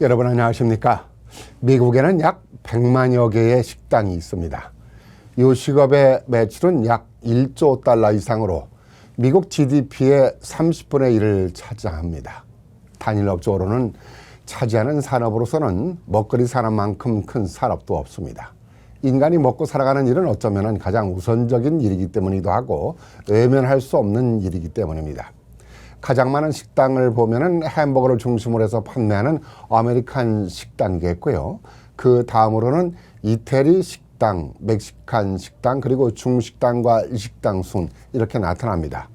여러분 안녕하십니까? 미국에는 약 100만여 개의 식당이 있습니다. 요식업의 매출은 약 1조 달러 이상으로 미국 GDP의 30분의 1을 차지합니다. 단일 업종으로는 차지하는 산업으로서는 먹거리 산업만큼 큰 산업도 없습니다. 인간이 먹고 살아가는 일은 어쩌면 가장 우선적인 일이기 때문이기도 하고 외면할 수 없는 일이기 때문입니다. 가장 많은 식당을 보면은 햄버거를 중심으로 해서 판매하는 아메리칸 식당이겠고요. 그 다음으로는 이태리 식당, 멕시칸 식당, 그리고 중식당과 일식당 순 이렇게 나타납니다.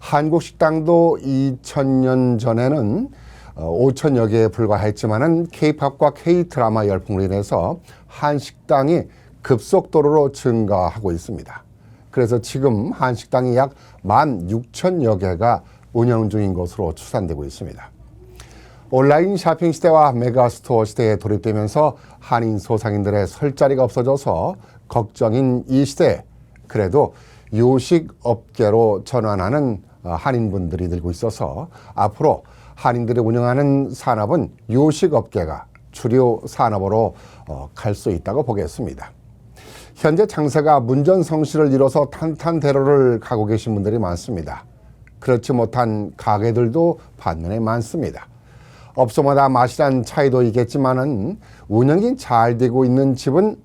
한국 식당도 2000년 전에는 5천여 개에 불과했지만은 K-팝과 K-드라마 열풍으로 인해서 한식당이 급속도로 증가하고 있습니다. 그래서 지금 한식당이 약 16,000여 개가 운영 중인 것으로 추산되고 있습니다. 온라인 쇼핑 시대와 메가스토어 시대에 돌입되면서 한인 소상인들의 설 자리가 없어져서 걱정인 이 시대에 그래도 요식 업계로 전환하는 어, 한인분들이 늘고 있어서 앞으로 한인들이 운영하는 산업은 요식 업계가 주류 산업으로 어, 갈수 있다고 보겠습니다. 현재 장사가 문전성시를 이뤄서 탄탄대로를 가고 계신 분들이 많습니다. 그렇지 못한 가게들도 반면에 많습니다. 업소마다 맛이란 차이도 있겠지만은 운영이 잘 되고 있는 집은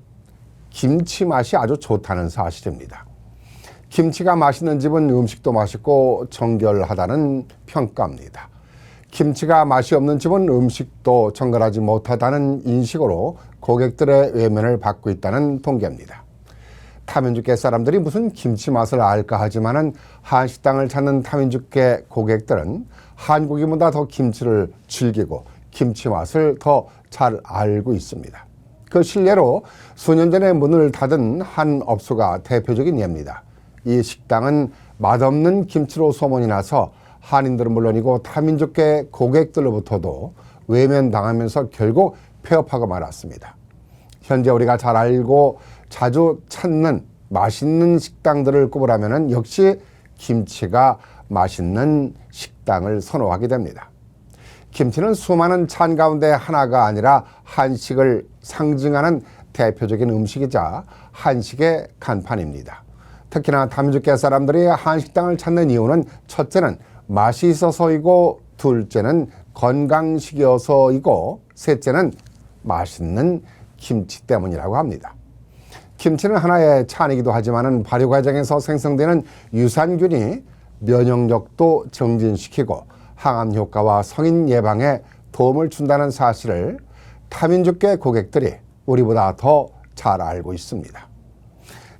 김치 맛이 아주 좋다는 사실입니다. 김치가 맛있는 집은 음식도 맛있고 정결하다는 평가입니다. 김치가 맛이 없는 집은 음식도 정갈하지 못하다는 인식으로 고객들의 외면을 받고 있다는 통계입니다. 타민주계 사람들이 무슨 김치 맛을 알까 하지만은 한식당을 찾는 타민주계 고객들은 한국인보다 더 김치를 즐기고 김치 맛을 더 잘 알고 있습니다. 그 실례로 수년 전에 문을 닫은 한 업소가 대표적인 예입니다. 이 식당은 맛없는 김치로 소문이 나서 한인들은 물론이고 타민족계 고객들로부터도 외면당하면서 결국 폐업하고 말았습니다. 현재 우리가 잘 알고 자주 찾는 맛있는 식당들을 꼽으라면 역시 김치가 맛있는 식당을 선호하게 됩니다. 김치는 수많은 찬 가운데 하나가 아니라 한식을 상징하는 대표적인 음식이자 한식의 간판입니다. 특히나 다민족계 사람들이 한식당을 찾는 이유는 첫째는 맛이 있어서이고 둘째는 건강식이어서이고 셋째는 맛있는 김치 때문이라고 합니다. 김치는 하나의 찬이기도 하지만 발효 과정에서 생성되는 유산균이 면역력도 정진시키고 항암 효과와 성인 예방에 도움을 준다는 사실을 타민족계 고객들이 우리보다 더 잘 알고 있습니다.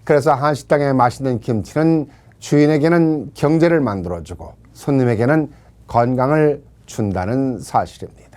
그래서 한식당의 맛있는 김치는 주인에게는 경제를 만들어주고 손님에게는 건강을 준다는 사실입니다.